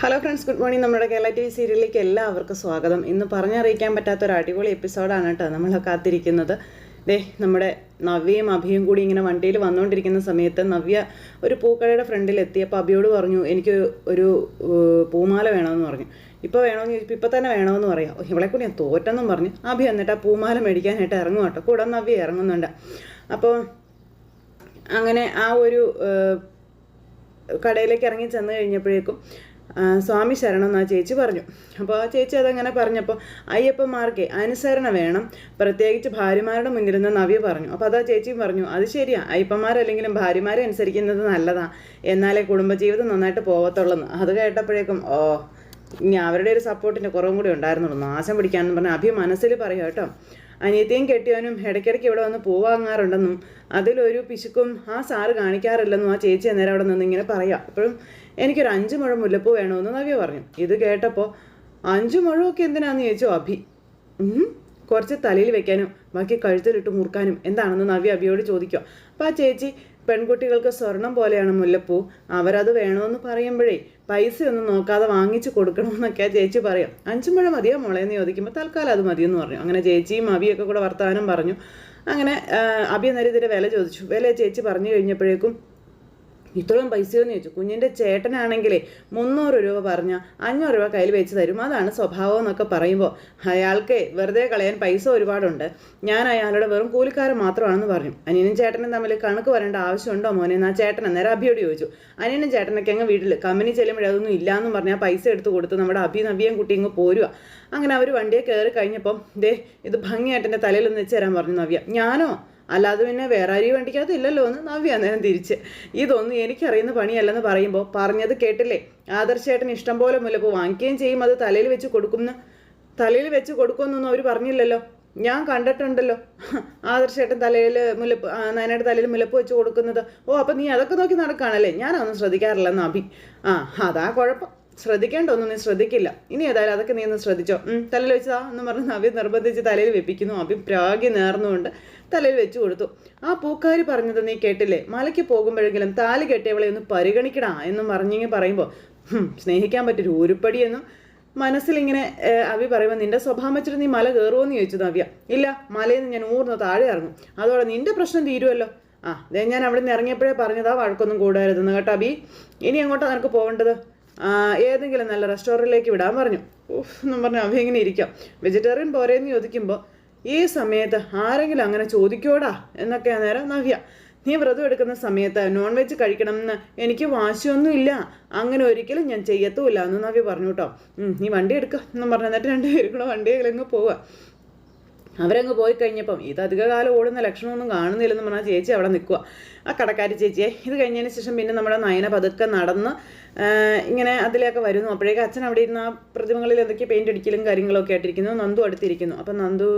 Hello friends good morning നമ്മുടെ Kerala T V സീരിയലിലേക്ക് എല്ലാവർക്കും സ്വാഗതം. ഇന്ന് പറഞ്ഞറിയിക്കാൻ പറ്റാത്ത ഒരു അടിപൊളി എപ്പിസോഡാണ് കേട്ടോ നമ്മൾ കാത്തിരിക്കുന്നത്. ദേ നമ്മുടെ നവ്യയും അഭിയും കൂടി ഇങ്ങനെ വണ്ടിയിൽ വന്നുകൊണ്ടിരിക്കുന്ന സമയത്ത് നവ്യ ഒരു പൂക്കടയുടെ ഫ്രണ്ടിൽ എത്തിയപ്പോൾ അഭിയോട് പറഞ്ഞു എനിക്ക് ഒരു പൂമാല വേണമെന്ന് പറഞ്ഞു. ഇപ്പോൾ വേണമെന്ന് ചോദിച്ചപ്പോൾ ഇപ്പോൾ തന്നെ വേണമെന്ന് പറയാം. ഇവളെ കൂടി ഞാൻ തോറ്റെന്നും പറഞ്ഞു. അഭി എന്നിട്ട് ആ പൂമാല മേടിക്കാനായിട്ട് ഇറങ്ങും കേട്ടോ. കൂടെ നവ്യ ഇറങ്ങുന്നുണ്ട്. അപ്പോൾ അങ്ങനെ ആ ഒരു കടയിലേക്ക് ഇറങ്ങി ചെന്ന് കഴിഞ്ഞപ്പോഴേക്കും സ്വാമി ശരണം എന്ന് ആ ചേച്ചി പറഞ്ഞു. അപ്പോൾ ആ ചേച്ചി അതങ്ങനെ പറഞ്ഞപ്പോൾ അയ്യപ്പന്മാർക്ക് അനുസരണ വേണം. പ്രത്യേകിച്ച് ഭാര്യമാരുടെ മുന്നിൽ നിന്ന് നവ്യ പറഞ്ഞു. അപ്പോൾ അതാ ചേച്ചിയും പറഞ്ഞു അത് ശരിയാ. അയ്യപ്പന്മാരല്ലെങ്കിലും ഭാര്യമാരെ അനുസരിക്കുന്നത് നല്ലതാ. എന്നാലേ കുടുംബജീവിതം നന്നായിട്ട് പോകത്തുള്ളൂ അത് കേട്ടപ്പോഴേക്കും ഓ ഇനി അവരുടെ ഒരു സപ്പോർട്ടിന്റെ കുറവും കൂടി ഉണ്ടായിരുന്നുള്ളൂ. നാശം പിടിക്കാമെന്ന് പറഞ്ഞാൽ അഭി മനസ്സിൽ പറയാം കേട്ടോ. അനിയത്തെയും കെട്ടിയവനും ഇടയ്ക്കിടയ്ക്ക് ഇവിടെ വന്ന് പോവാങ്ങാറുണ്ടെന്നും അതിലൊരു പിശുക്കും ആ സാറ് കാണിക്കാറില്ലെന്നും ആ ചേച്ചി അന്നേരം അവിടെ നിന്ന് ഇങ്ങനെ പറയാം. അപ്പോഴും എനിക്കൊരു അഞ്ച് മുഴം മുല്ലപ്പൂ വേണമെന്ന് നവ്യ പറഞ്ഞു. ഇത് കേട്ടപ്പോൾ അഞ്ച് മുഴമൊക്കെ എന്തിനാന്ന് ചോദിച്ചു അഭി. കുറച്ച് തലയിൽ വെക്കാനും ബാക്കി കഴുത്തിലിട്ട് മുറുക്കാനും എന്താണെന്ന് നവ്യ അഭിയോട് ചോദിക്കുക അപ്പം ആ ചേച്ചി പെൺകുട്ടികൾക്ക് സ്വർണം പോലെയാണ് മുല്ലപ്പൂ അവരത് വേണമെന്ന് പറയുമ്പോഴേ പൈസയൊന്നും നോക്കാതെ വാങ്ങിച്ചു കൊടുക്കണമെന്നൊക്കെ ആ ചേച്ചി പറയാം. അഞ്ചു മുഴ മതിയോ മോളെ? എന്ന് ചോദിക്കുമ്പോൾ തൽക്കാലം അത് മതിയെന്ന് പറഞ്ഞു. അങ്ങനെ ചേച്ചിയും അവിയൊക്കെ കൂടെ വർത്തമാനം പറഞ്ഞു. അങ്ങനെ അബി ഇതിന്റെ വില ചോദിച്ചു. വില ചേച്ചി പറഞ്ഞു കഴിഞ്ഞപ്പോഴേക്കും ഇത്രയും പൈസയോന്ന് ചോദിച്ചു. കുഞ്ഞിന്റെ ചേട്ടനാണെങ്കിലേ മുന്നൂറ് രൂപ പറഞ്ഞ അഞ്ഞൂറ് രൂപ കയ്യിൽ വെച്ച് തരും. അതാണ് സ്വഭാവം എന്നൊക്കെ പറയുമ്പോൾ അയാൾക്ക് വെറുതെ കളയാൻ പൈസ ഒരുപാടുണ്ട്. ഞാൻ അയാളുടെ വെറും കൂലിക്കാരൻ മാത്രമാണെന്ന് പറഞ്ഞു. അനിയനും ചേട്ടനും തമ്മിൽ കണക്ക് വരേണ്ട ആവശ്യമുണ്ടോ മോനെ? എന്നാ ചേട്ടൻ അന്നേരം അഭിയോട് ചോദിച്ചു. അനിയനും ചേട്ടനൊക്കെ അങ്ങ് വീട്ടിൽ കമ്പനി ചെല്ലുമ്പോൾ അതൊന്നും ഇല്ലയെന്നും പറഞ്ഞാൽ പൈസ എടുത്ത് കൊടുത്ത് നമ്മുടെ അഭി നവ്യം കുട്ടി ഇങ്ങ് പോരുക അങ്ങനെ അവർ വണ്ടിയെ കയറി കഴിഞ്ഞപ്പം ദേ ഇത് ഭംഗിയായിട്ട് എന്റെ തലയിലൊന്ന് വെച്ച് തരാൻ പറഞ്ഞു നവ്യ. ഞാനോ? അല്ലാതെ പിന്നെ വേറെ ആരെയും വണ്ടിക്കകത്ത് ഇല്ലല്ലോ എന്ന് നവ്യ അന്നേരം തിരിച്ച്. ഇതൊന്നും എനിക്കറിയുന്ന പണിയല്ലെന്ന് പറയുമ്പോൾ പറഞ്ഞത് കേട്ടില്ലേ? ആദർശേട്ടൻ ഇഷ്ടം പോലെ മുല്ലപ്പൂ വാങ്ങിക്കുകയും ചെയ്യും അത് തലയിൽ വെച്ച് കൊടുക്കുമെന്ന്. തലയിൽ വെച്ച് കൊടുക്കുമെന്നൊന്നും അവർ പറഞ്ഞില്ലല്ലോ. ഞാൻ കണ്ടിട്ടുണ്ടല്ലോ. ആദർശേട്ടൻ തലയിൽ മുല്ലപ്പ് നയനയുടെ തലയിൽ മുല്ലപ്പ് വെച്ച് കൊടുക്കുന്നത്. ഓ അപ്പം നീ അതൊക്കെ നോക്കി നടക്കുകയാണല്ലേ? ഞാനൊന്നും ശ്രദ്ധിക്കാറില്ലെന്ന് അഭി. ആ അതാ കുഴപ്പം. ശ്രദ്ധിക്കേണ്ട ഒന്നും നീ ശ്രദ്ധിക്കില്ല. ഇനി ഏതായാലും അതൊക്കെ നീ ഒന്ന് ശ്രദ്ധിച്ചോ. തലയിൽ വെച്ചതാ എന്ന് പറഞ്ഞ് അവി നിർബന്ധിച്ച് തലയിൽ വെപ്പിക്കുന്നു. അഭി പ്രാഗി നേർന്നുകൊണ്ട് തലയിൽ വെച്ചു കൊടുത്തു. ആ പൂക്കാരി പറഞ്ഞത് നീ കേട്ടില്ലേ? മലയ്ക്ക് പോകുമ്പോഴെങ്കിലും താലി കെട്ടിയവളെ ഒന്ന് പരിഗണിക്കടാ എന്നും പറഞ്ഞിങ്ങനെ പറയുമ്പോൾ സ്നേഹിക്കാൻ പറ്റൊരു ഉരുപ്പടിയെന്നും മനസ്സിലിങ്ങനെ അവി പറയുമ്പോൾ നിന്റെ സ്വഭാവം വെച്ചിട്ട് നീ മല കയറുമോന്ന് ചോദിച്ചു നവ്യ. ഇല്ല മലയിൽ നിന്ന് ഞാൻ ഊർന്ന് താഴെ ഇറങ്ങും. അതോടെ നിന്റെ പ്രശ്നം തീരുമല്ലോ ആ ഞാൻ അവിടെ നിന്ന് ഇറങ്ങിയപ്പോഴേ പറഞ്ഞതാ വഴക്കൊന്നും കൂടരുതെന്ന് കേട്ടോ അബി ഇനി എങ്ങോട്ടാണ് നിനക്ക് പോകേണ്ടത് ഏതെങ്കിലും നല്ല റെസ്റ്റോറന്റിലേക്ക് വിടാൻ പറഞ്ഞു. ഉഫ് എന്നും പറഞ്ഞു അഭി ഇങ്ങനെ ഇരിക്കാം. വെജിറ്റേറിയൻ പോരേന്ന് ചോദിക്കുമ്പോൾ ഈ സമയത്ത് ആരെങ്കിലും അങ്ങനെ ചോദിക്കോടാ? എന്നൊക്കെ നേരം നവ്യ. നീ വ്രതം എടുക്കുന്ന സമയത്ത് നോൺ വെജ് കഴിക്കണമെന്ന് എനിക്ക് വാശിയൊന്നുമില്ല. അങ്ങനെ ഒരിക്കലും ഞാൻ ചെയ്യത്തുമില്ല എന്ന് നവ്യ പറഞ്ഞു കേട്ടോ. നീ വണ്ടി എടുക്കുക എന്നും പറഞ്ഞു എന്നിട്ട് രണ്ടുപേരും കൂടെ വണ്ടിയിലങ്ങ് പോവുക അവരങ്ങ് പോയി കഴിഞ്ഞപ്പം ഇത് അധികകാലം ഓടുന്ന ലക്ഷണമൊന്നും കാണുന്നില്ലെന്ന് പറഞ്ഞാൽ ചേച്ചി അവിടെ നിൽക്കുക ആ കടക്കാരി ചേച്ചിയെ ഇത് കഴിഞ്ഞതിന് ശേഷം പിന്നെ നമ്മുടെ നയന പതുക്കെ നടന്ന് ഇങ്ങനെ അതിലേക്ക് വരുന്നു. അപ്പോഴേക്കും അച്ഛൻ അവിടെ ഇരുന്ന് ആ പ്രതിമകളിൽ എന്തൊക്കെ പെയിന്റ് അടിക്കലും കാര്യങ്ങളൊക്കെ ആയിട്ടിരിക്കുന്നു. നന്ദു അടുത്തിരിക്കുന്നു. അപ്പം നന്ദു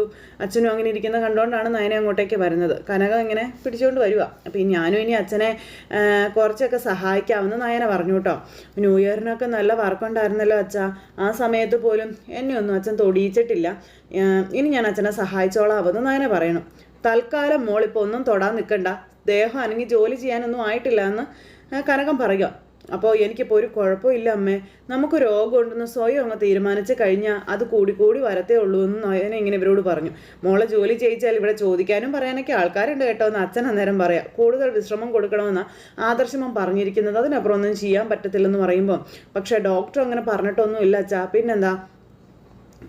അച്ഛനും അങ്ങനെ ഇരിക്കുന്ന കണ്ടുകൊണ്ടാണ് നയന അങ്ങോട്ടേക്ക് വരുന്നത്. കനക ഇങ്ങനെ പിടിച്ചുകൊണ്ട് വരിക അപ്പം ഈ ഞാനും ഇനി അച്ഛനെ കുറച്ചൊക്കെ സഹായിക്കാമെന്ന് നയന പറഞ്ഞു കേട്ടോ. ന്യൂ ഇയറിനൊക്കെ നല്ല വർക്കുണ്ടായിരുന്നല്ലോ അച്ഛാ. ആ സമയത്ത് പോലും എന്നെ ഒന്നും അച്ഛൻ തൊടിയിച്ചിട്ടില്ല. ഇനി ഞാൻ അച്ഛനെ സഹായിച്ചോളാമെന്ന് നയന പറയണം. തൽക്കാലം മോളിപ്പോൾ ഒന്നും തൊടാൻ നിൽക്കണ്ട ദേഹം അനങ്ങി ജോലി ചെയ്യാനൊന്നും ആയിട്ടില്ല എന്ന് കനകം പറയുക അപ്പോൾ എനിക്കിപ്പോൾ ഒരു കുഴപ്പമില്ല അമ്മേ. നമുക്ക് രോഗമുണ്ടെന്ന് സ്വയം അങ്ങ് തീരുമാനിച്ച് കഴിഞ്ഞാൽ അത് കൂടി കൂടി വരത്തേ ഉള്ളൂ എന്ന് നയന ഇങ്ങനെ ഇവരോട് പറഞ്ഞു. മോളെ ജോലി ചെയ്യിച്ചാൽ ഇവിടെ ചോദിക്കാനും പറയാനൊക്കെ ആൾക്കാരുണ്ട് കേട്ടോ എന്ന് അച്ഛൻ അന്നേരം പറയാം. കൂടുതൽ വിശ്രമം കൊടുക്കണമെന്ന് ആദർശമം പറഞ്ഞിരിക്കുന്നത്. അതിനപ്പുറം ഒന്നും ചെയ്യാൻ പറ്റത്തില്ലെന്ന് പറയുമ്പോൾ പക്ഷേ ഡോക്ടർ അങ്ങനെ പറഞ്ഞിട്ടൊന്നും ഇല്ല അച്ഛാ. പിന്നെന്താ?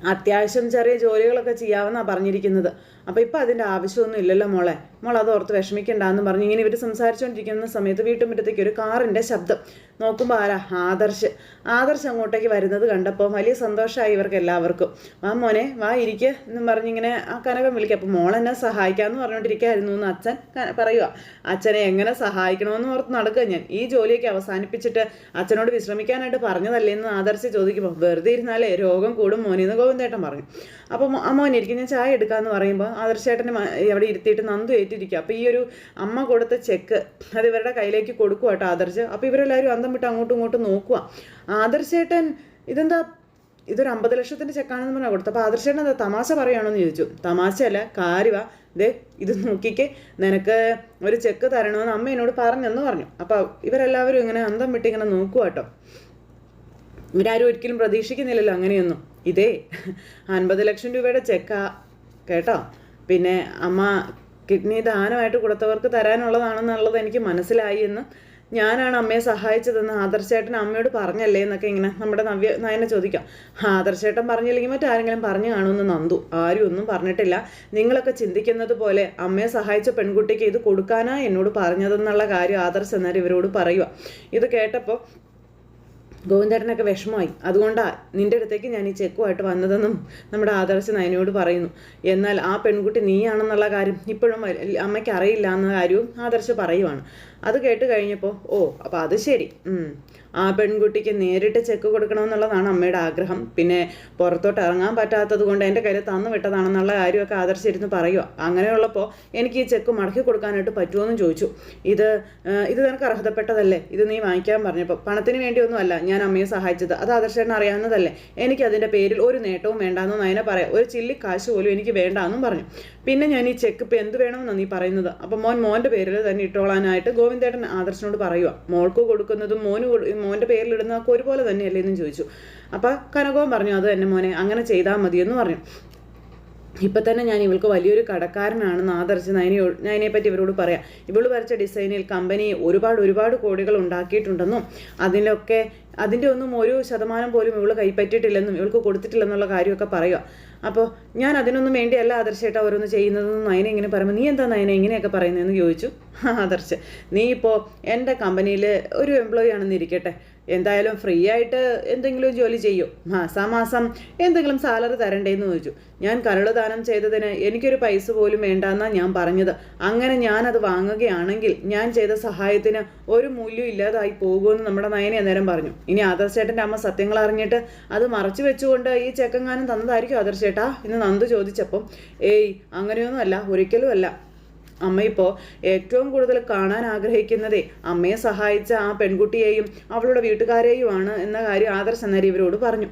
അത്യാവശ്യം ചെറിയ ജോലികളൊക്കെ ചെയ്യാമെന്നാണ് പറഞ്ഞിരിക്കുന്നത്. അപ്പോൾ ഇപ്പോൾ അതിന്റെ ആവശ്യമൊന്നും ഇല്ലല്ലോ മോളെ. മോൾ അത് ഓർത്ത് വിഷമിക്കണ്ടെന്ന് പറഞ്ഞ് ഇങ്ങനെ ഇവർ സംസാരിച്ചുകൊണ്ടിരിക്കുന്ന സമയത്ത് വീട്ടുമുറ്റത്തേക്ക് ഒരു കാറിന്റെ ശബ്ദം. നോക്കുമ്പോൾ ആരാ? ആദർശ്. ആദർശ് അങ്ങോട്ടേക്ക് വരുന്നത് കണ്ടപ്പോൾ വലിയ സന്തോഷമായി ഇവർക്ക് എല്ലാവർക്കും. വാ മോനെ വാ ഇരിക്കുക എന്നും പറഞ്ഞിങ്ങനെ ആ കനകം വിളിക്കുക അപ്പോൾ മോൾ എന്നെ സഹായിക്കാമെന്ന് പറഞ്ഞുകൊണ്ടിരിക്കുകയായിരുന്നു എന്ന് അച്ഛൻ പറയുക അച്ഛനെ എങ്ങനെ സഹായിക്കണമെന്ന് ഓർത്ത് നടക്കുക ഞാൻ. ഈ ജോലിയൊക്കെ അവസാനിപ്പിച്ചിട്ട് അച്ഛനോട് വിശ്രമിക്കാനായിട്ട് പറഞ്ഞതല്ലേ എന്ന് ആദർശ് ചോദിക്കുമ്പോൾ വെറുതെ ഇരുന്നാലേ രോഗം കൂടും മോനെന്ന് ഗോവിന്ദേട്ടൻ പറഞ്ഞു. അപ്പോൾ ഇരിക്കും ഞാൻ ചായ എടുക്കാമെന്ന് പറയുമ്പോൾ ആദർശേട്ടനെ അവിടെ ഇരുത്തിയിട്ട് നന്ദു ഏറ്റിരിക്കുക അപ്പോൾ ഈ ഒരു അമ്മ കൊടുത്ത ചെക്ക് അത് ഇവരുടെ കയ്യിലേക്ക് കൊടുക്കുക കേട്ടോ ആദർശ്. അപ്പോൾ ഇവരെല്ലാവരും അന്തം വിട്ട് അങ്ങോട്ടും ഇങ്ങോട്ടും നോക്കുക ആദർശേട്ടൻ ഇതെന്താ? ഇതൊരു അമ്പത് ലക്ഷത്തിന്റെ ചെക്കാണെന്ന് പറഞ്ഞാൽ കൊടുത്തു അപ്പോൾ ആദർശേട്ടൻ എന്താ തമാശ പറയുകയാണോ എന്ന് ചോദിച്ചു. തമാശയല്ല കാര്യവാ. ദേ ഇത് നോക്കിക്കേ. നിനക്ക് ഒരു ചെക്ക് തരണമെന്ന് അമ്മ എന്നോട് പറഞ്ഞെന്ന് പറഞ്ഞു. അപ്പോൾ ഇവരെല്ലാവരും ഇങ്ങനെ അന്തം വിട്ട് ഇങ്ങനെ നോക്കുക കേട്ടോ ഇവരാരും ഒരിക്കലും പ്രതീക്ഷിക്കുന്നില്ലല്ലോ അങ്ങനെയൊന്നും. ഇതേ അൻപത് ലക്ഷം രൂപയുടെ ചെക്കാ. കേട്ടോ? പിന്നെ അമ്മ കിഡ്നി ദാനമായിട്ട് കൊടുത്തവർക്ക് തരാനുള്ളതാണെന്നുള്ളത് എനിക്ക് മനസ്സിലായി എന്ന് ഞാനാണ് അമ്മയെ സഹായിച്ചതെന്ന് ആദർശേട്ടൻ അമ്മയോട് പറഞ്ഞല്ലേ എന്നൊക്കെ ഇങ്ങനെ നമ്മുടെ നവ്യ നയനെ ചോദിക്കാം. ആദർശേട്ടൻ പറഞ്ഞില്ലെങ്കിൽ മറ്റാരെങ്കിലും പറഞ്ഞു കാണുമെന്ന് നന്ദു. ആരും ഒന്നും പറഞ്ഞിട്ടില്ല. നിങ്ങളൊക്കെ ചിന്തിക്കുന്നത് പോലെ അമ്മയെ സഹായിച്ച പെൺകുട്ടിക്ക് ഇത് കൊടുക്കാനാ എന്നോട് പറഞ്ഞതെന്നുള്ള കാര്യം ആദർശ് എന്നാലും ഇവരോട് പറയുക ഇത് കേട്ടപ്പോൾ ഗോവിന്ദേട്ടനൊക്കെ വിഷമമായി. അതുകൊണ്ടാണ് നിന്റെ അടുത്തേക്ക് ഞാൻ ഈ ചെക്കുമായിട്ട് വന്നതെന്നും നമ്മുടെ ആദർശ നയനോട് പറയുന്നു. എന്നാൽ ആ പെൺകുട്ടി നീയാണെന്നുള്ള കാര്യം ഇപ്പോഴും അമ്മയ്ക്ക് അറിയില്ല എന്ന കാര്യവും ആദർശ് പറയുവാണ്. അത് കേട്ട് കഴിഞ്ഞപ്പോൾ ഓ അപ്പോൾ അത് ശരി. ആ പെൺകുട്ടിക്ക് നേരിട്ട് ചെക്ക് കൊടുക്കണമെന്നുള്ളതാണ് അമ്മയുടെ ആഗ്രഹം. പിന്നെ പുറത്തോട്ട് ഇറങ്ങാൻ പറ്റാത്തത് കൊണ്ട് എന്റെ കയ്യിൽ തന്നു വിട്ടതാണെന്നുള്ള കാര്യമൊക്കെ ആദർശിരുന്ന് പറയുക അങ്ങനെയുള്ളപ്പോൾ എനിക്ക് ഈ ചെക്ക് മടക്കി കൊടുക്കാനായിട്ട് പറ്റുമോയെന്ന് ചോദിച്ചു. ഇത് ഇത് നിനക്ക് അർഹതപ്പെട്ടതല്ലേ? ഇത് നീ വാങ്ങിക്കാൻ പറഞ്ഞപ്പോൾ പണത്തിന് വേണ്ടിയൊന്നുമല്ല ഞാൻ അമ്മയെ സഹായിച്ചത്. അത് ആദർശേട്ടൻ അറിയാവുന്നതല്ലേ? എനിക്ക് അതിന്റെ പേരിൽ ഒരു നേട്ടവും വേണ്ടാന്നും അതിനെ പറയാം. ഒരു ചില്ലി കാശ് പോലും എനിക്ക് വേണ്ടാന്നും പറഞ്ഞു. പിന്നെ ഞാൻ ഈ ചെക്ക് ഇപ്പം എന്ത് വേണമെന്നാണ് നീ പറയുന്നത്? അപ്പം മോൻ മോന്റെ പേരിൽ തന്നെ ഇട്ടോളാനായിട്ട് ഗോവിന്ദേട്ടൻ ആദർശനോട് പറയുക മോൾക്ക് കൊടുക്കുന്നതും മോന് മോന്റെ പേരിലിടുന്നതൊക്കെ ഒരുപോലെ തന്നെയല്ലേ എന്നും ചോദിച്ചു. അപ്പം കനകവും പറഞ്ഞു അത് തന്നെ മോനെ അങ്ങനെ ചെയ്താൽ മതിയെന്ന് പറഞ്ഞു. ഇപ്പം തന്നെ ഞാൻ ഇവൾക്ക് വലിയൊരു കടക്കാരനാണെന്ന് ആദർശ് നയനെ പറ്റി ഇവരോട് പറയാം. ഇവൾ വരച്ച ഡിസൈനിൽ കമ്പനി ഒരുപാട് ഒരുപാട് കോടികൾ ഉണ്ടാക്കിയിട്ടുണ്ടെന്നും അതിലൊക്കെ അതിന്റെ ഒന്നും ഒരു ശതമാനം പോലും ഇവൾ കൈപ്പറ്റിയിട്ടില്ലെന്നും ഇവൾക്ക് കൊടുത്തിട്ടില്ലെന്നുള്ള കാര്യമൊക്കെ പറയുക അപ്പോൾ ഞാൻ അതിനൊന്നും വേണ്ടിയല്ല ആദർശേട്ടാ ഓരോന്ന് ചെയ്യുന്നതെന്ന് നയന ഇങ്ങനെ പറയുമ്പോൾ നീ എന്താ നയന ഇങ്ങനെയൊക്കെ പറയുന്നതെന്ന് ചോദിച്ചു. ആദർശ് നീ ഇപ്പോൾ എന്റെ കമ്പനിയിൽ ഒരു എംപ്ലോയി ആണെന്ന് ഇരിക്കട്ടെ. എന്തായാലും ഫ്രീ ആയിട്ട് എന്തെങ്കിലും ജോലി ചെയ്യും. മാസാമാസം എന്തെങ്കിലും സാലറി തരണ്ടേന്ന് ചോദിച്ചു. ഞാൻ കരളുദാനം ചെയ്തതിന് എനിക്കൊരു പൈസ പോലും വേണ്ടെന്നാണ് ഞാൻ പറഞ്ഞത്. അങ്ങനെ ഞാൻ അത് വാങ്ങുകയാണെങ്കിൽ ഞാൻ ചെയ്ത സഹായത്തിന് ഒരു മൂല്യം ഇല്ലാതായി പോകുമെന്ന് നമ്മുടെ നയനെ അന്നേരം പറഞ്ഞു. ഇനി ആദർശേട്ടന്റെ അമ്മ സത്യങ്ങൾ അറിഞ്ഞിട്ട് അത് മറച്ചു വെച്ചുകൊണ്ട് ഈ ചെക്കങ്ങാനും തന്നതായിരിക്കും ആദർശേട്ടാ എന്ന് നന്ദു ചോദിച്ചപ്പം ഏയ് അങ്ങനെയൊന്നുമല്ല ഒരിക്കലും അല്ല അമ്മ ഇപ്പോൾ ഏറ്റവും കൂടുതൽ കാണാൻ ആഗ്രഹിക്കുന്നതേ അമ്മയെ സഹായിച്ച ആ പെൺകുട്ടിയെയും അവളുടെ വീട്ടുകാരെയുമാണ് എന്ന കാര്യം ആദർശ് എന്നരി ഇവരോട് പറഞ്ഞു.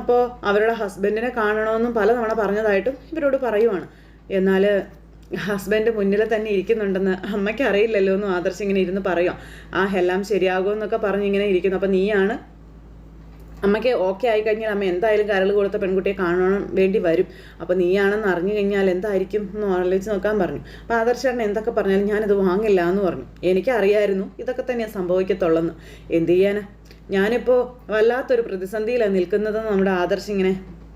അപ്പോൾ അവരുടെ ഹസ്ബൻഡിനെ കാണണമെന്നും പലതവണ പറഞ്ഞതായിട്ടും ഇവരോട് പറയുവാണ്. എന്നാൽ ഹസ്ബൻഡ് മുന്നിൽ തന്നെ ഇരിക്കുന്നുണ്ടെന്ന് അമ്മയ്ക്ക് അറിയില്ലല്ലോ എന്നും ആദർശ് ഇങ്ങനെ ഇരുന്ന് പറയാം. ആ എല്ലാം ശരിയാകുമെന്നൊക്കെ പറഞ്ഞ് ഇങ്ങനെ ഇരിക്കുന്നു. അപ്പം നീയാണ് അമ്മയ്ക്ക് ഓക്കെ ആയി കഴിഞ്ഞാൽ അമ്മ എന്തായാലും കരൾ കൊടുത്ത പെൺകുട്ടിയെ കാണാൻ വേണ്ടി വരും. അപ്പോൾ നീയാണെന്ന് അറിഞ്ഞു കഴിഞ്ഞാൽ എന്തായിരിക്കും എന്ന് ആലോചിച്ച് നോക്കാൻ പറഞ്ഞു. അപ്പോൾ ആദർശേട്ടൻ എന്തൊക്കെ പറഞ്ഞാലും ഞാനിത് വാങ്ങില്ല എന്ന് പറഞ്ഞു. എനിക്കറിയായിരുന്നു ഇതൊക്കെ തന്നെയാണ് സംഭവിക്കത്തുള്ളെന്ന്. എന്ത് ചെയ്യാനാ? ഞാനിപ്പോൾ വല്ലാത്തൊരു പ്രതിസന്ധിയിലാണ് നിൽക്കുന്നതെന്ന് നമ്മുടെ ആദർശ് ഇങ്ങനെ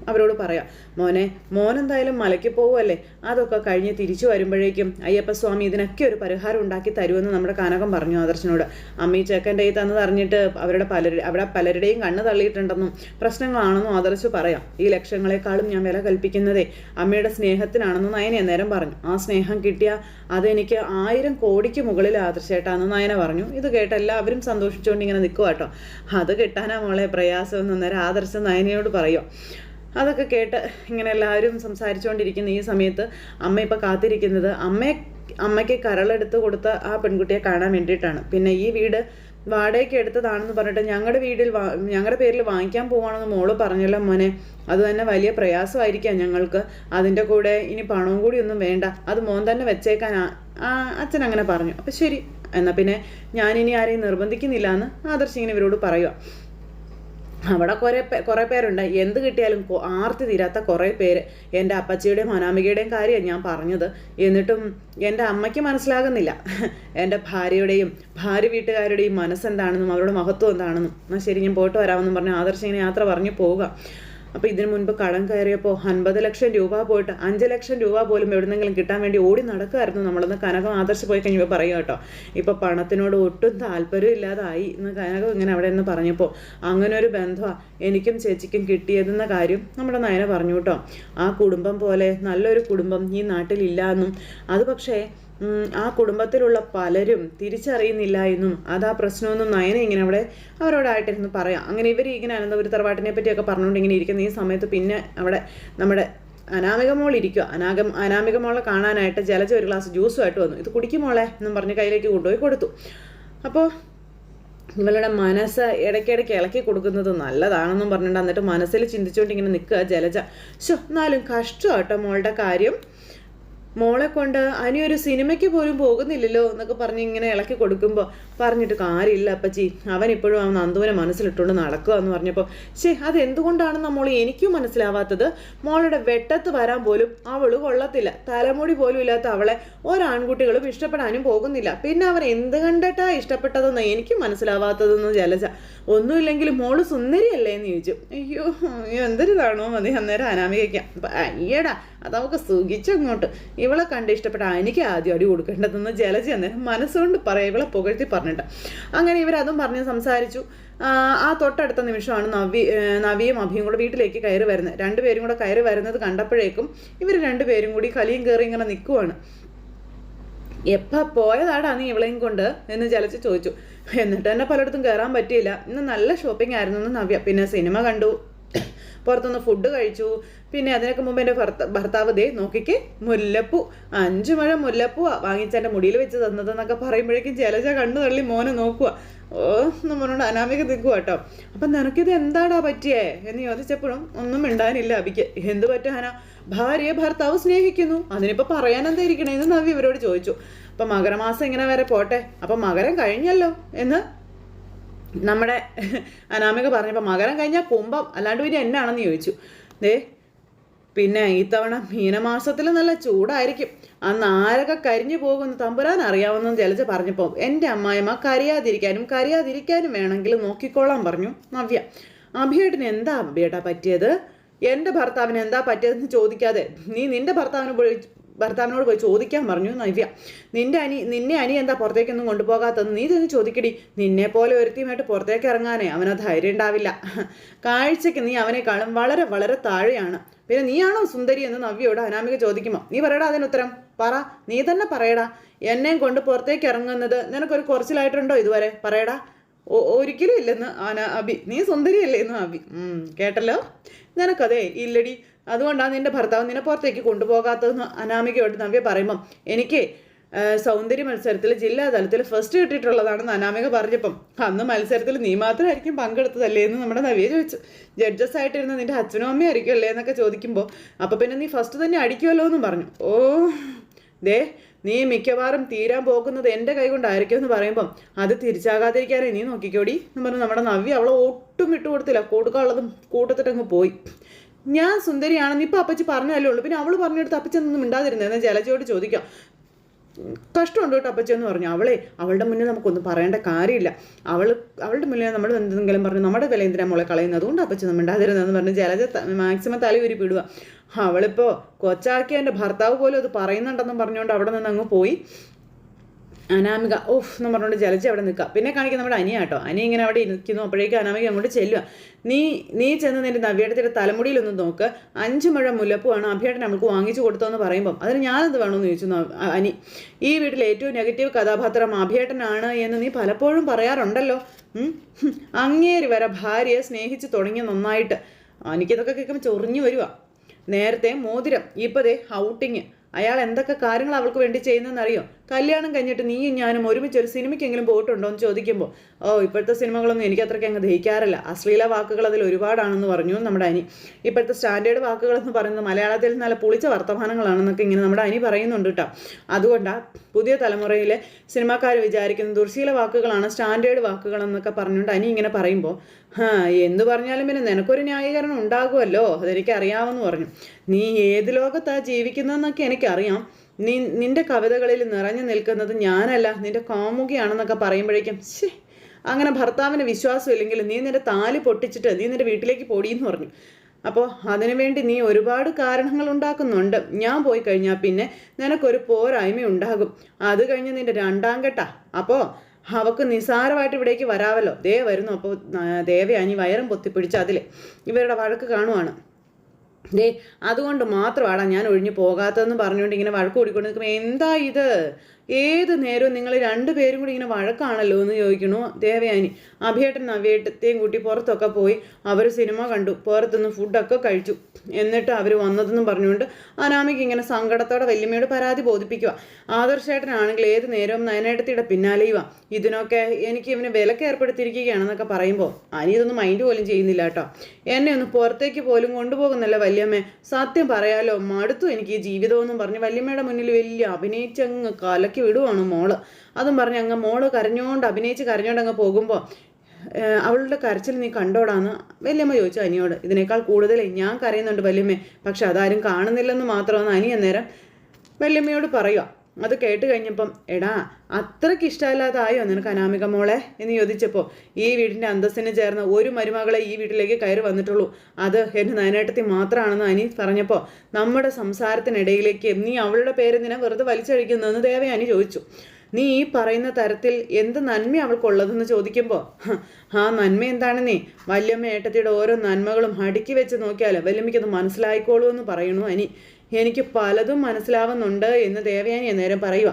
അവരോട് പറയാം മോനെ മോൻ എന്തായാലും മലയ്ക്ക് പോവുമല്ലേ അതൊക്കെ കഴിഞ്ഞ് തിരിച്ചു വരുമ്പോഴേക്കും അയ്യപ്പസ്വാമി ഇതിനൊക്കെ ഒരു പരിഹാരം ഉണ്ടാക്കി തരുമെന്ന് നമ്മുടെ കാനകം പറഞ്ഞു ആദർശനോട്. അമ്മ ഈ ചേക്കന്റെ തന്നത് അറിഞ്ഞിട്ട് അവരുടെ പലരുടെ അവിടെ പലരുടെയും കണ്ണ് തള്ളിയിട്ടുണ്ടെന്നും പ്രശ്നങ്ങളാണെന്നും ആദർശ് പറയാം. ഈ ലക്ഷ്യങ്ങളെക്കാളും ഞാൻ വില കൽപ്പിക്കുന്നതേ അമ്മയുടെ സ്നേഹത്തിനാണെന്ന് നയനെ നേരം പറഞ്ഞു. ആ സ്നേഹം കിട്ടിയ അതെനിക്ക് ആയിരം കോടിക്ക് മുകളിൽ ആദർശേട്ടാന്ന് നയന പറഞ്ഞു. ഇത് കേട്ട് എല്ലാവരും സന്തോഷിച്ചുകൊണ്ട് ഇങ്ങനെ നിൽക്കുക കേട്ടോ അത് കിട്ടാനാ മോളെ പ്രയാസം എന്ന് നേരം ആദർശ നയനയോട് പറയും. അതൊക്കെ കേട്ട് ഇങ്ങനെ എല്ലാവരും സംസാരിച്ചുകൊണ്ടിരിക്കുന്ന ഈ സമയത്ത് അമ്മ ഇപ്പം കാത്തിരിക്കുന്നത്. അമ്മയെ അമ്മയ്ക്ക് കരളെടുത്ത് കൊടുത്ത ആ പെൺകുട്ടിയെ കാണാൻ വേണ്ടിയിട്ടാണ്. പിന്നെ ഈ വീട് വാടകയ്ക്ക് എടുത്തതാണെന്ന് പറഞ്ഞിട്ട് ഞങ്ങളുടെ വീട്ടിൽ ഞങ്ങളുടെ പേരിൽ വാങ്ങിക്കാൻ പോവാണെന്ന് മോൾ പറഞ്ഞല്ലോ മോനെ. അത് തന്നെ വലിയ പ്രയാസമായിരിക്കാം ഞങ്ങൾക്ക്. അതിന്റെ കൂടെ ഇനി പണവും കൂടി ഒന്നും വേണ്ട. അത് മോൻ തന്നെ വെച്ചേക്കാൻ അച്ഛൻ അങ്ങനെ പറഞ്ഞു. അപ്പം ശരി എന്നാൽ പിന്നെ ഞാനിനി ആരെയും നിർബന്ധിക്കുന്നില്ല എന്ന് ആദർശിങ്ങനെ ഇവരോട് പറയുക അവിടെ കുറേ കുറേ പേരുണ്ട്. എന്ത് കിട്ടിയാലും ആർത്തി തീരാത്ത കുറേ പേര്. എന്റെ അപ്പച്ചിയുടെയും അനാമികയുടെയും കാര്യമാണ് ഞാൻ പറഞ്ഞത്. എന്നിട്ടും എന്റെ അമ്മയ്ക്ക് മനസ്സിലാകുന്നില്ല. എന്റെ ഭാര്യയുടെയും ഭാര്യ വീട്ടുകാരുടെയും മനസ്സെന്താണെന്നും അവരുടെ മഹത്വം എന്താണെന്നും. എന്നാൽ ശരി ഞാൻ പോയിട്ട് വരാമെന്നും പറഞ്ഞ് ആദർശിങ്ങനെ യാത്ര പറഞ്ഞു പോവുക അപ്പോൾ ഇതിനു മുൻപ് കടം കയറിയപ്പോൾ അൻപത് ലക്ഷം രൂപ പോയിട്ട് അഞ്ച് ലക്ഷം രൂപ പോലും എവിടെന്നെങ്കിലും കിട്ടാൻ വേണ്ടി ഓടി നടക്കുമായിരുന്നു നമ്മളൊന്ന് കനകം ആദർശ് പോയി കഴിഞ്ഞപ്പോൾ പറയുക കേട്ടോ. ഇപ്പോൾ പണത്തിനോട് ഒട്ടും താല്പര്യം ഇല്ലാതായി എന്ന് കനകം ഇങ്ങനെ അവിടെ നിന്ന് പറഞ്ഞപ്പോൾ അങ്ങനെ ഒരു ബന്ധമാണ് എനിക്കും ചേച്ചിക്കും കിട്ടിയതെന്ന കാര്യം നമ്മുടെ നയന പറഞ്ഞു കേട്ടോ. ആ കുടുംബം പോലെ നല്ലൊരു കുടുംബം ഈ നാട്ടിലില്ല എന്നും അത് പക്ഷേ ആ കുടുംബത്തിലുള്ള പലരും തിരിച്ചറിയുന്നില്ല എന്നും അതാ പ്രശ്നമൊന്നും നയന ഇങ്ങനെ അവിടെ അവരോടായിട്ടിരുന്ന് പറയാം. അങ്ങനെ ഇവർ ഇങ്ങനെ അനന്തപുരി തറവാട്ടിനെ പറ്റിയൊക്കെ പറഞ്ഞുകൊണ്ട് ഇങ്ങനെ ഇരിക്കുന്ന ഈ സമയത്ത് പിന്നെ അവിടെ നമ്മുടെ അനാമിക മോൾ ഇരിക്കുക. അനാഗം അനാമിക മോളെ കാണാനായിട്ട് ജലജ ഒരു ഗ്ലാസ് ജ്യൂസുമായിട്ട് വന്നു. ഇത് കുടിക്കുമോളെ എന്നും പറഞ്ഞ് കയ്യിലേക്ക് കൊണ്ടുപോയി കൊടുത്തു. അപ്പോൾ ഇവളുടെ മനസ്സ് ഇടയ്ക്കിടയ്ക്ക് ഇളക്കി കൊടുക്കുന്നത് നല്ലതാണെന്നും പറഞ്ഞിട്ട് എന്നിട്ട് മനസ്സിൽ ചിന്തിച്ചുകൊണ്ട് ഇങ്ങനെ നിൽക്കുക ജലജ. ശോ എന്നാലും കഷ്ടമാട്ടോ മോളുടെ കാര്യം. മോളെ കൊണ്ട് അനി ഒരു സിനിമയ്ക്ക് പോലും പോകുന്നില്ലല്ലോ എന്നൊക്കെ പറഞ്ഞ് ഇങ്ങനെ ഇളക്കി കൊടുക്കുമ്പോൾ പറഞ്ഞിട്ട് കാര്യമില്ല അപ്പച്ചി. അവൻ ഇപ്പോഴും അവൻ നന്ദുവിനെ മനസ്സിലിട്ടുകൊണ്ട് നടക്കുക എന്ന് പറഞ്ഞപ്പോൾ ശേ അതെന്തുകൊണ്ടാണെന്ന് മോൾ എനിക്കും മനസ്സിലാവാത്തത്? മോളുടെ വെട്ടത്ത് വരാൻ പോലും അവൾ കൊള്ളത്തില്ല. തലമുടി പോലും ഇല്ലാത്ത അവളെ ഒരാൺകുട്ടികളും ഇഷ്ടപ്പെടാനും പോകുന്നില്ല. പിന്നെ അവൻ എന്ത് കണ്ടിട്ടാ ഇഷ്ടപ്പെട്ടതെന്ന് എനിക്കും മനസ്സിലാവാത്തതെന്ന് ജലജ. ഒന്നുമില്ലെങ്കിലും മോൾ സുന്ദരിയല്ലേ എന്ന് ചോദിച്ചു. അയ്യോ എന്തൊരു താണോ മതി അന്നേരം അനാമികയ്ക്കാം. അയ്യടാ അത് നമുക്ക് സുഖിച്ചങ്ങോട്ട്. ഇവളെ കണ്ട് ഇഷ്ടപ്പെട്ട എനിക്ക് ആദ്യം അടി കൊടുക്കേണ്ടതെന്ന് ജലജ അന്നേരം മനസ്സുകൊണ്ട് പറയാം ഇവളെ പുകഴ്ത്തി പറഞ്ഞിട്ട്. അങ്ങനെ ഇവരതും പറഞ്ഞ് സംസാരിച്ചു. ആ, തൊട്ടടുത്ത നിമിഷമാണ് നവി നവിയും അഭിയും കൂടെ വീട്ടിലേക്ക് കയറി വരുന്നത്. രണ്ടുപേരും കൂടെ കയറി വരുന്നത് കണ്ടപ്പോഴേക്കും ഇവർ രണ്ടുപേരും കൂടി കലിയും കയറി ഇങ്ങനെ നിൽക്കുവാണ് എപ്പോൾ പോയതാടാ നീ ഇവളെയും കൊണ്ട്? എന്ന് ജലച്ച് ചോദിച്ചു. എന്നിട്ട് തന്നെ പലയിടത്തും കയറാൻ പറ്റിയില്ല. ഇന്ന് നല്ല ഷോപ്പിംഗ് ആയിരുന്നു എന്ന് നവ്യ. പിന്നെ സിനിമ കണ്ടു. പുറത്തുനിന്ന് ഫുഡ് കഴിച്ചു. പിന്നെ അതിനൊക്കെ മുമ്പ് എന്റെ ഭർത്ത ഭർത്താവ് ദേ നോക്കിക്ക് മുല്ലപ്പൂ അഞ്ചു മഴ മുല്ലപ്പൂ വാങ്ങിച്ച എന്റെ മുടിയിൽ വെച്ച് തന്നതെന്നൊക്കെ പറയുമ്പോഴേക്കും ജലജ കണ്ണു തള്ളി മോനെ നോക്കുക ഓ പറഞ്ഞുകൊണ്ട് അനാമിക നിൽക്കുക കേട്ടോ അപ്പം നിനക്കിത് എന്താടാ പറ്റിയേ? എന്ന് ചോദിച്ചപ്പോഴും ഒന്നും മിണ്ടാനില്ല അബിക്ക്. എന്ത് പറ്റാനാ ഭാര്യയെ ഭർത്താവ് സ്നേഹിക്കുന്നു. അതിനിപ്പോൾ പറയാൻ എന്താ ഇരിക്കണേന്ന് നവി ഇവരോട് ചോദിച്ചു. അപ്പം മകരമാസം ഇങ്ങനെ വരെ പോട്ടെ. അപ്പം മകരം കഴിഞ്ഞല്ലോ എന്ന് നമ്മുടെ അനാമിക പറഞ്ഞപ്പോൾ മകരം കഴിഞ്ഞാൽ കുംഭം അല്ലാണ്ട് പിന്നെ എന്നാണെന്ന് ചോദിച്ചു. ദേ പിന്നെ ഇത്തവണ മീനമാസത്തിൽ നല്ല ചൂടായിരിക്കും. അന്ന് ആരൊക്കെ കരിഞ്ഞു പോകുമെന്ന് തമ്പുരാൻ അറിയാവുന്നെന്ന് ജലജ പറഞ്ഞപ്പോൾ എന്റെ അമ്മായിമ്മ കരിയാതിരിക്കാനും കരിയാതിരിക്കാനും വേണമെങ്കിൽ നോക്കിക്കോളാൻ പറഞ്ഞു നവ്യ. അഭിയേട്ടന് എന്താ അഭിയേട്ടാ പറ്റിയത്? എന്റെ ഭർത്താവിന് എന്താ പറ്റിയതെന്ന് ചോദിക്കാതെ നീ നിന്റെ ഭർത്താവിന് ഭർത്താവിനോട് പോയി ചോദിക്കാൻ പറഞ്ഞു നവ്യ നിന്റെ അനി നിന്നെ അനി എന്താ പുറത്തേക്കൊന്നും കൊണ്ടുപോകാത്തതെന്ന് നീ തന്നെ ചോദിക്കടി. നിന്നെ പോലെ ഒരുത്തിയുമായിട്ട് പുറത്തേക്ക് ഇറങ്ങാനേ അവന് ധൈര്യം ഉണ്ടാവില്ല. കാഴ്ചയ്ക്ക് നീ അവനേക്കാളും വളരെ വളരെ താഴെയാണ്. പിന്നെ നീയാണോ സുന്ദരി എന്ന് നവ്യയോട് അനാമിക ചോദിക്കുമോ നീ പറയടാ അതിന് ഉത്തരം. പറ. നീ തന്നെ പറയടാ. എന്നെയും കൊണ്ട് പുറത്തേക്ക് ഇറങ്ങുന്നത് നിനക്കൊരു കുറച്ചിലായിട്ടുണ്ടോ ഇതുവരെ? പറയടാ. ഒരിക്കലും ഇല്ലെന്ന് ആന അബി നീ സുന്ദരിയല്ലേ എന്ന് അബി കേട്ടല്ലോ? നിനക്കതേ ഇല്ലടി. അതുകൊണ്ടാണ് നിന്റെ ഭർത്താവ് നിന്നെ പുറത്തേക്ക് കൊണ്ടുപോകാത്തതെന്ന് അനാമികയോട് നവ്യ പറയുമ്പം എനിക്ക് സൗന്ദര്യ മത്സരത്തിൽ ജില്ലാ തലത്തിൽ ഫസ്റ്റ് കിട്ടിയിട്ടുള്ളതാണെന്ന് അനാമിക പറഞ്ഞപ്പം അന്ന് മത്സരത്തിൽ നീ മാത്രമായിരിക്കും പങ്കെടുത്തതല്ലേ എന്ന് നമ്മുടെ നവ്യ ചോദിച്ചു. ജഡ്ജസ് ആയിട്ടിരുന്ന നിന്റെ അച്ഛനും അമ്മയും ആയിരിക്കും അല്ലേ എന്നൊക്കെ ചോദിക്കുമ്പോൾ അപ്പോൾ പിന്നെ നീ ഫസ്റ്റ് തന്നെ അടിക്കുമല്ലോ എന്ന് പറഞ്ഞു. ഓ ദേ നീ മിക്കവാറും തീരാൻ പോകുന്നത് എന്റെ കൈ കൊണ്ടായിരിക്കും എന്ന് പറയുമ്പം അത് തിരിച്ചാകാതിരിക്കാനേ നീ നോക്കിക്കോടി എന്ന് പറഞ്ഞു നമ്മുടെ നവ്യ അവളെ ഒട്ടും വിട്ടുകൊടുത്തില്ല. കൊടുക്കാനുള്ളതും കൂട്ടത്തിട്ടങ്ങ് പോയി. ഞാൻ സുന്ദരിയാണെന്ന് ഇപ്പം അപ്പച്ചി പറഞ്ഞല്ലേ ഉള്ളൂ. പിന്നെ അവൾ പറഞ്ഞെടുത്ത് അപ്പച്ചൊന്നും ഉണ്ടാതിരുന്നേ എന്നാൽ ജലജയോട് ചോദിക്കാം. കഷ്ടമുണ്ട് കേട്ടോ അപ്പച്ചി എന്ന് പറഞ്ഞു. അവളെ അവളുടെ മുന്നിൽ നമുക്കൊന്നും പറയേണ്ട കാര്യമില്ല. അവൾ അവളുടെ മുന്നിൽ നമ്മൾ എന്തെങ്കിലും പറഞ്ഞു നമ്മുടെ വില എന്തിനാ മോളെ കളയുന്നത്? അതുകൊണ്ട് അപ്പച്ചി ഒന്നും മിണ്ടാതിരുന്നതെന്ന് പറഞ്ഞ് ജലജ മാക്സിമം തലയൂരി പിടുക അവളിപ്പോൾ കൊച്ചാക്കി എന്റെ ഭർത്താവ് പോലും അത് പറയുന്നുണ്ടെന്നും പറഞ്ഞുകൊണ്ട് അവിടെ നിന്ന് അങ്ങ് പോയി. അനാമിക ഓഫ് എന്ന് പറഞ്ഞുകൊണ്ട് ജലജ അവിടെ നിൽക്കുക. പിന്നെ കാണിക്കുന്ന നമ്മുടെ അനിയ കേട്ടോ. അനി ഇങ്ങനെ അവിടെ ഇരിക്കുന്നു. അപ്പോഴേക്കും അനാമിക അങ്ങോട്ട് ചെല്ലുക നീ നീ ചെന്ന് നിന്റെ നവ്യേട്ടത്തിന്റെ തലമുടിയിലൊന്ന് നോക്ക്. അഞ്ച് മുഴ മുല്ലപ്പൂവാണ് അഭിയേട്ടൻ നമുക്ക് വാങ്ങിച്ചു കൊടുത്തതെന്ന് പറയുമ്പം. അതിന് ഞാനെന്ത് വേണമെന്ന് ചോദിച്ചു അനി? ഈ വീട്ടിലെ ഏറ്റവും നെഗറ്റീവ് കഥാപാത്രം അഭിയേട്ടനാണ് എന്ന് നീ പലപ്പോഴും പറയാറുണ്ടല്ലോ. അങ്ങേരി അങ്ങേര് വരെ ഭാര്യയെ സ്നേഹിച്ച് തുടങ്ങി നന്നായിട്ട്. എനിക്കിതൊക്കെ കേൾക്കുമ്പോൾ ചൊറിഞ്ഞു വരുവാ. നേരത്തെ മോതിരം ഇപ്പതേ ഔട്ടിങ് അയാൾ എന്തൊക്കെ കാര്യങ്ങൾ അവൾക്ക് വേണ്ടി ചെയ്യുന്നതെന്നറിയോ? കല്യാണം കഴിഞ്ഞിട്ട് നീയും ഞാനും ഒരുമിച്ച് ഒരു സിനിമയ്ക്കെങ്കിലും പോയിട്ടുണ്ടോ എന്ന് ചോദിക്കുമ്പോൾ ഓ ഇപ്പോഴത്തെ സിനിമകളൊന്നും എനിക്ക് അത്രയ്ക്ക് അങ്ങ് ദഹിക്കാറില്ല. അശ്ലീല വാക്കുകൾ അതിൽ ഒരുപാടാണെന്ന് പറഞ്ഞു നമ്മുടെ അനി. ഇപ്പോഴത്തെ സ്റ്റാൻഡേർഡ് വാക്കുകൾ എന്ന് പറയുന്നത് മലയാളത്തിൽ നല്ല പുളിച്ച വർത്തമാനങ്ങളാണെന്നൊക്കെ ഇങ്ങനെ നമ്മുടെ അനി പറയുന്നുണ്ട് കേട്ടോ. അതുകൊണ്ടാണ് പുതിയ തലമുറയിലെ സിനിമാക്കാർ വിചാരിക്കുന്ന ദുർശീല വാക്കുകളാണ് സ്റ്റാൻഡേർഡ് വാക്കുകളെന്നൊക്കെ പറഞ്ഞുകൊണ്ട് അനി ഇങ്ങനെ പറയുമ്പോൾ എന്ത് പറഞ്ഞാലും പിന്നെ നിനക്കൊരു ന്യായീകരണം ഉണ്ടാകുമല്ലോ. അതെനിക്കറിയാമെന്ന് പറഞ്ഞു. നീ ഏത് ലോകത്താ ജീവിക്കുന്നതെന്നൊക്കെ എനിക്കറിയാം. നീ നിന്റെ കവിതകളിൽ നിറഞ്ഞു നിൽക്കുന്നത് ഞാനല്ല നിന്റെ കാമുകിയാണെന്നൊക്കെ പറയുമ്പോഴേക്കും ശേ അങ്ങനെ ഭർത്താവിന് വിശ്വാസം ഇല്ലെങ്കിൽ നീ നിന്റെ താലി പൊട്ടിച്ചിട്ട് നീ നിന്റെ വീട്ടിലേക്ക് പൊടിയെന്ന് പറഞ്ഞു. അപ്പോൾ അതിനുവേണ്ടി നീ ഒരുപാട് കാരണങ്ങൾ ഉണ്ടാക്കുന്നുണ്ട്. ഞാൻ പോയി കഴിഞ്ഞാൽ പിന്നെ നിനക്കൊരു പോരായ്മ ഉണ്ടാകും. അത് കഴിഞ്ഞ് നിന്റെ രണ്ടാം കെട്ടാ അപ്പോൾ അവക്ക് നിസാരമായിട്ട് ഇവിടേക്ക് വരാവല്ലോ. ദേ വരുന്നു. അപ്പോൾ ദേവയാനി വയറും പൊത്തിപ്പിടിച്ച് അതിൽ ഇവരുടെ വഴക്ക് കാണുവാണ്. ദേ അതുകൊണ്ട് മാത്രമാണ് ഞാൻ ഒഴിഞ്ഞു പോകാത്തതെന്ന് പറഞ്ഞുകൊണ്ട് ഇങ്ങനെ വഴക്ക് കൂടിക്കൊണ്ട് നിൽക്കുമ്പോൾ എന്താ ഇത്? ഏത് നേരവും നിങ്ങൾ രണ്ടുപേരും കൂടി ഇങ്ങനെ വഴക്കാണല്ലോ എന്ന് ചോദിക്കണു ദേവയാനി. അഭിയേട്ടൻ അഭിയേട്ടത്തെയും കൂട്ടി പുറത്തൊക്കെ പോയി അവർ സിനിമ കണ്ടു. പുറത്തുനിന്ന് ഫുഡൊക്കെ കഴിച്ചു. എന്നിട്ട് അവർ വന്നതെന്നും പറഞ്ഞുകൊണ്ട് അനാമിക്ക് ഇങ്ങനെ സങ്കടത്തോടെ വല്യമ്മയോട് പരാതി ബോധിപ്പിക്കുക. ആദർശേട്ടനാണെങ്കിൽ ഏത് നേരവും നയനേട്ടത്തിയുടെ പിന്നാലെയുവാ ഇതിനൊക്കെ എനിക്ക് ഇവന് വിലക്ക് ഏർപ്പെടുത്തിയിരിക്കുകയാണെന്നൊക്കെ പറയുമ്പോൾ അനി ഇതൊന്നും മൈൻഡ് പോലും ചെയ്യുന്നില്ല കേട്ടോ. എന്നെ ഒന്ന് പുറത്തേക്ക് പോലും കൊണ്ടുപോകുന്നല്ല വല്യമ്മേ? സത്യം പറയാലോ മടുത്തു എനിക്ക് ഈ ജീവിതമെന്നും പറഞ്ഞ് വല്യമ്മയുടെ മുന്നിൽ വലിയ അഭിനയിച്ചങ്ങ് കലക്കി വിടുവാണ് മോൾ. അതും പറഞ്ഞ് അങ്ങ് മോൾ കരഞ്ഞോണ്ട് അഭിനയിച്ച് കരഞ്ഞോണ്ട് അങ്ങ് പോകുമ്പോൾ അവളുടെ കരച്ചിൽ നീ കണ്ടോടാന്ന് വല്യമ്മ ചോദിച്ചു അനിയോട്. ഇതിനേക്കാൾ കൂടുതൽ ഞാൻ കരയുന്നുണ്ട് വല്യമ്മേ പക്ഷെ അതാരും കാണുന്നില്ലെന്ന് മാത്രമാണ് അനി അന്നേരം വല്യമ്മയോട് പറയുക. അത് കേട്ട് കഴിഞ്ഞപ്പം എടാ അത്രയ്ക്ക് ഇഷ്ടമല്ലാതായോ നിനക്ക് അനാമിക മോളെ? എന്ന് ചോദിച്ചപ്പോൾ ഈ വീടിന്റെ അന്തസ്സിന് ചേർന്ന ഒരു മരുമകളെ ഈ വീട്ടിലേക്ക് കയറി വന്നിട്ടുള്ളൂ. അത് എന്റെ നയനേട്ടത്തി മാത്രമാണെന്ന് അനി പറഞ്ഞപ്പോൾ നമ്മുടെ സംസാരത്തിനിടയിലേക്ക് നീ അവളുടെ പേര് നിന്നെ വെറുതെ വലിച്ചഴിക്കുന്നതെന്ന് അനി ചോദിച്ചു. നീ ഈ പറയുന്ന തരത്തിൽ എന്ത് നന്മ അവൾക്കുള്ളതെന്ന് ചോദിക്കുമ്പോൾ ആ നന്മ എന്താണ് നീ വല്യമ്മ ഏട്ടത്തിയുടെ ഓരോ നന്മകളും അടുക്കി വെച്ച് നോക്കിയാൽ വല്യമ്മയ്ക്കത് മനസ്സിലായിക്കോളൂ എന്ന് പറയണു അനി. എനിക്ക് പലതും മനസ്സിലാവുന്നുണ്ട് എന്ന് ദേവയാനി അന്നേരം പറയുക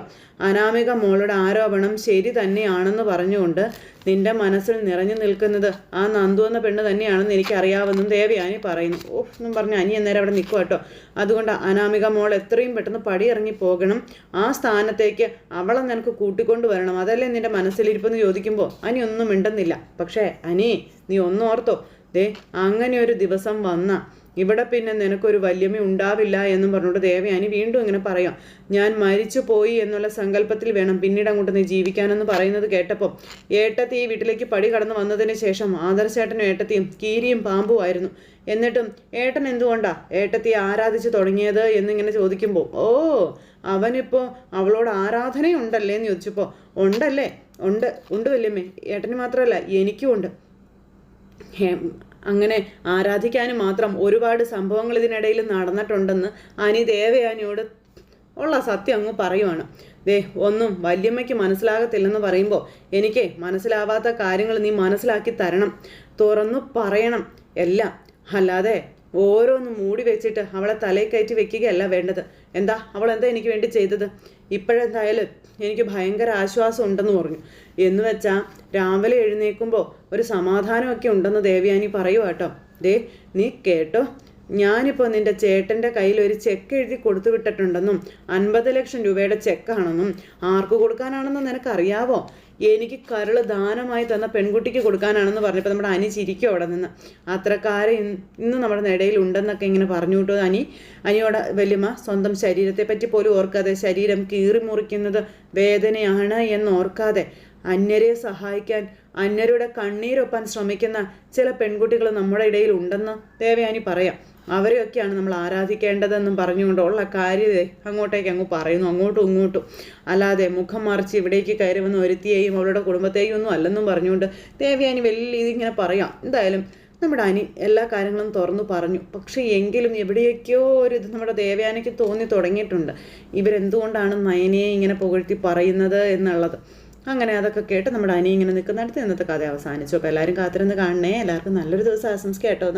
അനാമിക മോളുടെ ആരോപണം ശരി തന്നെയാണെന്ന് പറഞ്ഞുകൊണ്ട് നിന്റെ മനസ്സിൽ നിറഞ്ഞു നിൽക്കുന്നത് ആ നന്ദു എന്ന പെണ്ണ് തന്നെയാണെന്ന് എനിക്കറിയാമെന്നും ദേവയാനി പറയുന്നു. ഓ എന്നും പറഞ്ഞു അനി അന്നേരം അവിടെ നിൽക്കുക കേട്ടോ. അതുകൊണ്ട് അനാമിക മോൾ എത്രയും പെട്ടെന്ന് പടിയിറങ്ങി പോകണം. ആ സ്ഥാനത്തേക്ക് അവളെ നിനക്ക് കൂട്ടിക്കൊണ്ട് വരണം. അതല്ലേ നിന്റെ മനസ്സിലിരിപ്പെന്ന് ചോദിക്കുമ്പോൾ അനി ഒന്നും മിണ്ടുന്നില്ല. പക്ഷേ അനി നീ ഒന്നോർത്തോ ദേ അങ്ങനെ ഒരു ദിവസം വന്ന ഇവിടെ പിന്നെ നിനക്കൊരു വല്യമ്മ ഉണ്ടാവില്ല എന്നും പറഞ്ഞുകൊണ്ട് ദേവയാനി വീണ്ടും ഇങ്ങനെ പറയാം. ഞാൻ മരിച്ചു പോയി എന്നുള്ള സങ്കല്പത്തിൽ വേണം പിന്നീട് അങ്ങോട്ട് നീ ജീവിക്കാനെന്ന് പറയുന്നത് കേട്ടപ്പോൾ ഏട്ടത്തി ഈ വീട്ടിലേക്ക് പടി കടന്നു വന്നതിന് ശേഷം ആദർശേട്ടനും ഏട്ടത്തിയും കീരിയും പാമ്പുമായിരുന്നു എന്നിട്ടും ഏട്ടൻ എന്തുകൊണ്ടാ ഏട്ടത്തിയെ ആരാധിച്ചു തുടങ്ങിയത് എന്നിങ്ങനെ ചോദിക്കുമ്പോൾ ഓ അവനിപ്പോൾ അവളോട് ആരാധനയുണ്ടല്ലേ എന്ന് ചോദിച്ചപ്പോൾ ഉണ്ടല്ലേ ഉണ്ട് ഉണ്ട് വല്യമ്മേ ഏട്ടന് മാത്രമല്ല എനിക്കും ഉണ്ട്. അങ്ങനെ ആരാധിക്കാനും മാത്രം ഒരുപാട് സംഭവങ്ങൾ ഇതിനിടയിൽ നടന്നിട്ടുണ്ടെന്ന് അനി ദേവയാനിയോട് ഉള്ള സത്യം അങ്ങ് പറയുവാണ്. ദേ ഒന്നും വല്യമ്മയ്ക്ക് മനസ്സിലാകത്തില്ലെന്ന് പറയുമ്പോൾ എനിക്ക് മനസ്സിലാവാത്ത കാര്യങ്ങൾ നീ മനസ്സിലാക്കി തരണം. തുറന്നു പറയണം എല്ലാം. അല്ലാതെ ഓരോന്ന് മൂടി വെച്ചിട്ട് അവളെ തലയിൽ കയറ്റി വെക്കുകയല്ല വേണ്ടത്. എന്താ? അവൾ എന്താ എനിക്ക് വേണ്ടി ചെയ്തത്? ഇപ്പോഴെന്തായാലും എനിക്ക് ഭയങ്കര ആശ്വാസം ഉണ്ടെന്ന് പറഞ്ഞു. എന്ന് വെച്ചാൽ രാവിലെ എഴുന്നേൽക്കുമ്പോൾ ഒരു സമാധാനമൊക്കെ ഉണ്ടെന്ന് ദേവയാനി പറയുക കേട്ടോ. ദേ നീ കേട്ടോ? ഞാനിപ്പോൾ നിന്റെ ചേട്ടന്റെ കയ്യിൽ ഒരു ചെക്ക് എഴുതി കൊടുത്തു വിട്ടിട്ടുണ്ടെന്നും അൻപത് ലക്ഷം രൂപയുടെ ചെക്കാണെന്നും ആർക്ക് കൊടുക്കാനാണെന്നും നിനക്കറിയാവോ? എനിക്ക് കരൾ ദാനമായി തന്ന പെൺകുട്ടിക്ക് കൊടുക്കാനാണെന്ന് പറഞ്ഞപ്പോൾ നമ്മുടെ അനി ചിരിക്കും അവിടെ നിന്ന്. അത്രക്കാരെ ഇന്ന് നമ്മുടെ ഇടയിൽ ഉണ്ടെന്നൊക്കെ ഇങ്ങനെ പറഞ്ഞു വിട്ടു. അനി അനിയോട് വലിയമ്മ സ്വന്തം ശരീരത്തെ പറ്റി പോലും ഓർക്കാതെ ശരീരം കീറി മുറിക്കുന്നത് വേദനയാണ് എന്ന് ഓർക്കാതെ അന്യരെ സഹായിക്കാൻ അന്യരുടെ കണ്ണീരൊപ്പാൻ ശ്രമിക്കുന്ന ചില പെൺകുട്ടികൾ നമ്മുടെ ഇടയിൽ ഉണ്ടെന്ന് ദേവയാനി പറയാം. അവരെയൊക്കെയാണ് നമ്മൾ ആരാധിക്കേണ്ടതെന്നും പറഞ്ഞുകൊണ്ടുള്ള കാര്യതേ അങ്ങോട്ടേക്ക് അങ്ങ് പറയുന്നു. അങ്ങോട്ടും ഇങ്ങോട്ടും. അല്ലാതെ മുഖം മറിച്ച് ഇവിടേക്ക് കയറി വന്ന് ഒരുത്തിയെയും അവളുടെ കുടുംബത്തെയും ഒന്നും അല്ലെന്നും പറഞ്ഞുകൊണ്ട് ദേവയാനി വലിയ ഇതിങ്ങനെ പറയാം. എന്തായാലും നമ്മുടെ അനി എല്ലാ കാര്യങ്ങളും തുറന്നു പറഞ്ഞു. പക്ഷേ എങ്കിലും എവിടെയൊക്കെയോ ഒരു ഇത് നമ്മുടെ ദേവയാനയ്ക്ക് തോന്നി തുടങ്ങിയിട്ടുണ്ട്. ഇവരെന്തുകൊണ്ടാണ് നയനയെ ഇങ്ങനെ പുകഴ്ത്തി പറയുന്നത് എന്നുള്ളത്. അങ്ങനെ അതൊക്കെ കേട്ട് നമ്മുടെ അനി ഇങ്ങനെ നിൽക്കുന്നിടത്ത് ഇന്നത്തെ കഥ അവസാനിച്ചു. അപ്പോൾ എല്ലാവരും കാത്തിരുന്ന് കാണണേ. എല്ലാവർക്കും നല്ലൊരു ദിവസം ആശംസിക്കാം കേട്ടോ.